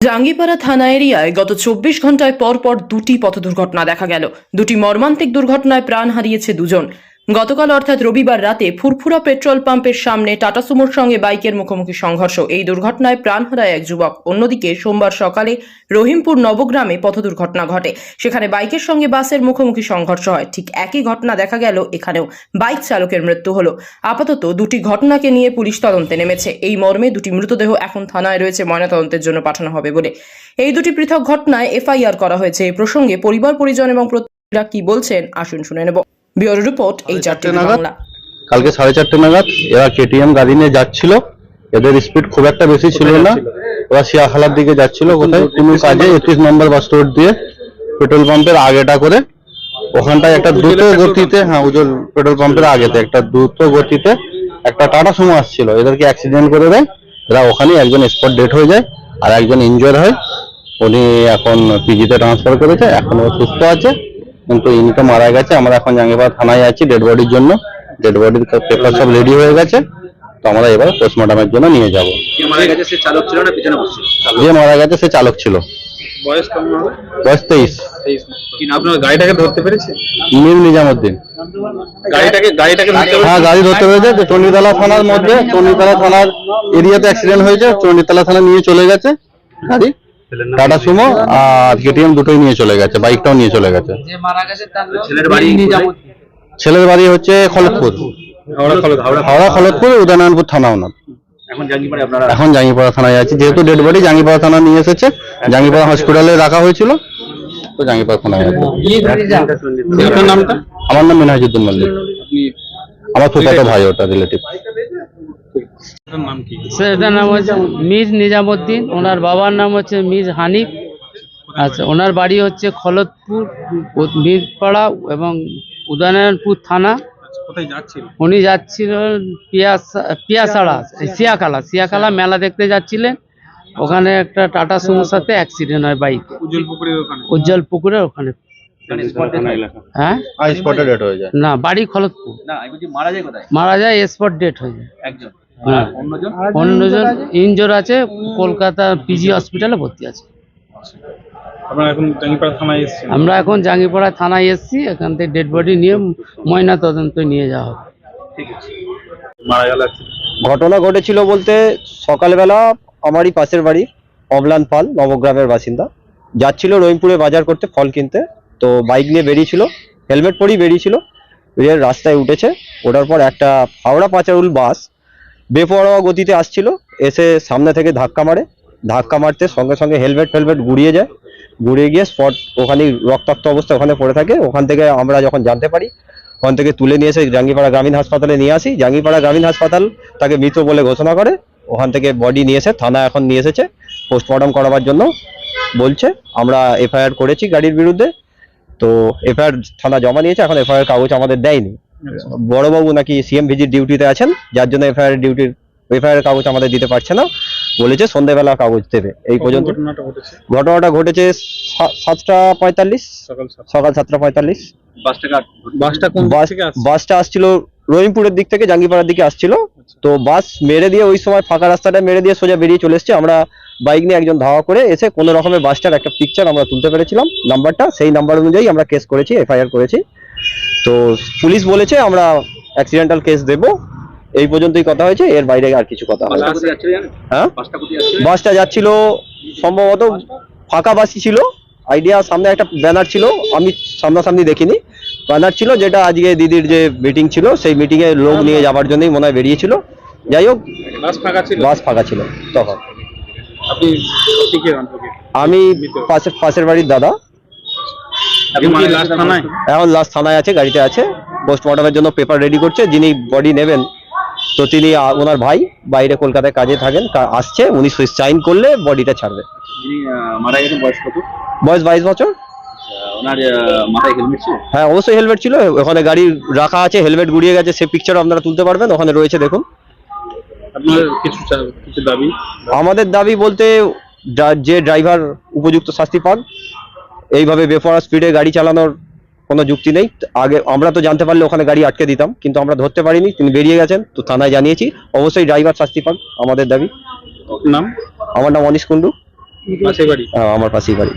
জাঙ্গিপাড়া থানা এরিয়ায় গত চব্বিশ ঘন্টায় পরপর পর দুটি পথ দুর্ঘটনা দেখা গেল। দুটি মর্মান্তিক দুর্ঘটনায় প্রাণ হারিয়েছে দুজন। গতকাল অর্থাৎ রবিবার রাতে ফুরফুরা পেট্রোল পাম্পের সামনে টাটা সুমোর সঙ্গে বাইকের মুখোমুখি সংঘর্ষ। এই দুর্ঘটনায় প্রাণ হারায় এক যুবক। অন্যদিকে সোমবার সকালে রহিমপুর নবগ্রামে পথ দুর্ঘটনা ঘটে। সেখানে বাইকের সঙ্গে বাসের মুখোমুখি সংঘর্ষ হয়। ঠিক একই ঘটনা দেখা গেল এখানেও। বাইক চালকের মৃত্যু হলো। আপাতত দুটি ঘটনাকে নিয়ে পুলিশ তদন্তে নেমেছে। এই মর্মে দুটি মৃতদেহ এখন থানায় রয়েছে, ময়নাতদন্তের জন্য পাঠানো হবে বলে। এই দুটি পৃথক ঘটনায় এফআইআর করা হয়েছে। এই প্রসঙ্গে পরিবার, পরিজন এবং প্রতিবেশীরা কি বলছেন, আসুন শুনে নেব। ব্যুরো রিপোর্ট এই চারটি নাগাদ? বাংলা। কালকে সাড়ে চারটে নাগাদ এরা কেটিএম গাড়ি নিয়ে যাচ্ছিল। এদের স্পিড খুব একটা বেশি ছিল না। ওরা শিয়াখালার দিকে যাচ্ছিল কোথায়? কোনো কাজে একত্রিশ নম্বর বাস রোড দিয়ে পেট্রোল পাম্পের আগেটা করে। ওখানটায় একটা দ্রুত গতিতে হ্যাঁ উজ্জ্বল পেট্রোল পাম্পের আগেতে একটা দ্রুত গতিতে একটা টাটা সুমো আসছিল। এদেরকে অ্যাক্সিডেন্ট করে দেয়। এরা ওখানে একজন স্পট ডেট হয়ে যায় আর একজন ইনজোর হয়। উনি এখন পিজিতে ট্রান্সফার করেছে। এখন ও সুস্থ আছে। কিন্তু ইনি তো মারা গেছে আমরা এখন জাঙ্গিপাড়া থানায় আছি ডেড বডির জন্য। ডেড বডির পেপার সব রেডি হয়ে গেছে। তো আমরা এবার পোস্টমর্টমের জন্য নিয়ে যাব। যে মারা গেছে সে চালক ছিল না পিছনে বসছিল? যে মারা গেছে সে চালক ছিল। বয়স কেমন হবে? বয়স তেইশ। কি আপনার গাড়িটাকে ধরতে পেরেছে? গাড়িটাকে গাড়িটাকে হ্যাঁ গাড়ি ধরতে পেরেছে। চণ্ডীতলা থানার মধ্যে চণ্ডীতলা থানার এরিয়াতে অ্যাক্সিডেন্ট হয়েছে চণ্ডীতলা থানা নিয়ে চলে গেছে। গাড়ি টাটা সুমো আর কেটিএম দুটোই নিয়ে চলে গেছে বাইকটাও নিয়ে চলে গেছে। ছেলের বাড়ি ছেলের বাড়ি হচ্ছে খলতপুর হাওড়া খলতপুর উদয়নারায়ণপুর থানা ওনার। এখন জাঙ্গিপাড়ে থানায় আছি যেহেতু ডেড বডি জাঙ্গিপাড়া থানা নিয়ে এসেছে। জাঙ্গিপাড়া হসপিটালে রাখা হয়েছিল তো জাঙ্গিপাড়া থানায় আছে। আমার নাম মিনহাজুদ্দিন মল্লিক। আমার ফুফাতো ভাই ওটা রিলেটিভ নাম কি? সেটার নাম হচ্ছে মীর নিজামুদ্দিন ওনার বাবার নাম হচ্ছে মীর হানিফ আচ্ছা ওনার বাড়ি হচ্ছে খলতপুর মিরপাড়া এবং উদয়নারায়ণপুর থানা। কোথায় যাচ্ছিল? উনি যাচ্ছিলেন পিয়াসা পিয়াসাড়া সিয়াখালা সিয়াখালা মেলা দেখতে যাচ্ছিলেন। ওখানে একটা টাটা সুমোর সাথে অ্যাক্সিডেন্ট হয় বাইকে উজ্জ্বল পুকুরের ওখানে? উজ্জ্বল পুকুরের ওখানে। হ্যাঁ? আই স্পটে ডেট হয়ে যায়। না বাড়ি খলতপুর। মারা যায় কোথায়? মারা যায় স্পট ডেট হয়ে যায়। একজন। অন্যজন? অন্যজন ইনজোর আছে? কলকাতা পিজি হসপিটালে ভর্তি আছে। এসেছেন আমরা এখন জাঙ্গিপাড়া থানায় এসেছি এখান থেকে ডেড বডি নিয়ে ময়না তদন্ত নিয়ে যাওয়া হবে। ঘটনা ঘটেছিল বলতে সকালবেলা আমারই পাশের বাড়ি অমলান পাল নবগ্রামের বাসিন্দা। যাচ্ছিল রহিমপুরে বাজার করতে ফল কিনতে তো বাইক নিয়ে বেরিয়েছিল হেলমেট পরেই বেরিয়েছিল বেরিয়ে রাস্তায় উঠেছে। ওঠার পর একটা হাওড়া পাচারুল বাস বেপরোয়া গতিতে আসছিল, এসে সামনে থেকে ধাক্কা মারে। ধাক্কা মারতে সঙ্গে সঙ্গে হেলমেট ফেলমেট গুড়িয়ে যায়। গুড়িয়ে গিয়ে স্পট ওখানেই রক্তাক্ত অবস্থা ওখানে পড়ে থাকে। ওখান থেকে আমরা যখন জানতে পারি, ওখান থেকে তুলে নিয়ে এসে জাঙ্গিপাড়া গ্রামীণ হাসপাতালে নিয়ে আসি। জাঙ্গিপাড়া গ্রামীণ হাসপাতাল তাকে মৃত বলে ঘোষণা করে। ওখান থেকে বডি নিয়ে এসে থানা এখন নিয়ে এসেছে। পোস্টমর্টম করাবার জন্য বলছে, আমরা এফআইআর করেছি গাড়ির বিরুদ্ধে। তো এফআইআর থানা জমা নিয়েছে, এখন এফআইআর কাগজ আমাদের দেয়নি। বড়বাবু নাকি সিএম ভিজিট ডিউটিতে আছেন? যার জন্য এফআইআর ডিউটির এফআইআর কাগজ আমাদের দিতে পারছে না। বলেছে সন্ধ্যেবেলা কাগজ দেবে। এই পর্যন্ত ঘটনাটা ঘটেছে? সাতটা পঁয়তাল্লিশ। সকাল সাতটা। পঁয়তাল্লিশ। বাসটা বাসটা কোন দিক বাস থেকে আসছে? বাসটা আসছিল রহিমপুরের দিক থেকে জাঙ্গিপাড়ার দিকে আসছিল। তো বাস মেরে দিয়ে ওই সময় ফাঁকা রাস্তাটা মেরে দিয়ে সোজা বেরিয়ে চলে এসছে। আমরা বাইক নিয়ে একজন ধাওয়া করে এসে কোনো রকমের বাসটার একটা পিকচার আমরা তুলতে পেরেছিলাম নাম্বারটা সেই নাম্বার অনুযায়ী আমরা কেস করেছি এফআইআর করেছি। তো পুলিশ বলেছে আমরা অ্যাক্সিডেন্টাল কেস দেব। এই পর্যন্তই কথা হয়েছে এর বাইরে আর কিছু কথা যাচ্ছিল হ্যাঁ? বাসটা যাচ্ছিল? সম্ভবত ফাঁকা বাসই ছিল। আইডিয়া সামনে একটা ব্যানার ছিল আমি সামনাসামনি দেখিনি। ব্যানার ছিল যেটা আজকে দিদির যে মিটিং ছিল সেই মিটিং এ লোক নিয়ে যাওয়ার জন্যই মনে হয় বেরিয়েছিল। যাই হোক বাস ফাঁকা ছিল? বাস তখন। আমি পাশের পাশের বাড়ির দাদা। এখন লাস্ট থানায় আছে গাড়িতে আছে। পোস্টমর্টমের জন্য পেপার রেডি করছে যিনি বডি নেবেন তো তিনি ওনার ভাই বাইরে কলকাতায় কাজে থাকেন আসছে উনি সুইচ সাইন করলে বডিটা ছাড়বে। মারা গেছেন বয়স কত? বয়স বাইশ বছর। ছিল? হ্যাঁ অবশ্যই হেলমেট ছিল ওখানে গাড়ি রাখা আছে হেলমেট গুড়িয়ে গেছে সে পিকচার আপনারা তুলতে পারবেন ওখানে রয়েছে দেখুন। আমাদের দাবি বলতে যে ড্রাইভার উপযুক্ত শাস্তি পান এইভাবে বেফরা স্পিডে গাড়ি চালানোর কোনো যুক্তি নেই। আগে আমরা তো জানতে পারলে ওখানে গাড়ি আটকে দিতাম কিন্তু আমরা ধরতে পারিনি। তিনি বেরিয়ে গেছেন তো থানায় জানিয়েছি। অবশ্যই ড্রাইভার শাস্তি পান আমাদের দাবি। নাম? আমার নাম অনিশ কুন্ডু পাশে আমার পাশেই বাড়ি।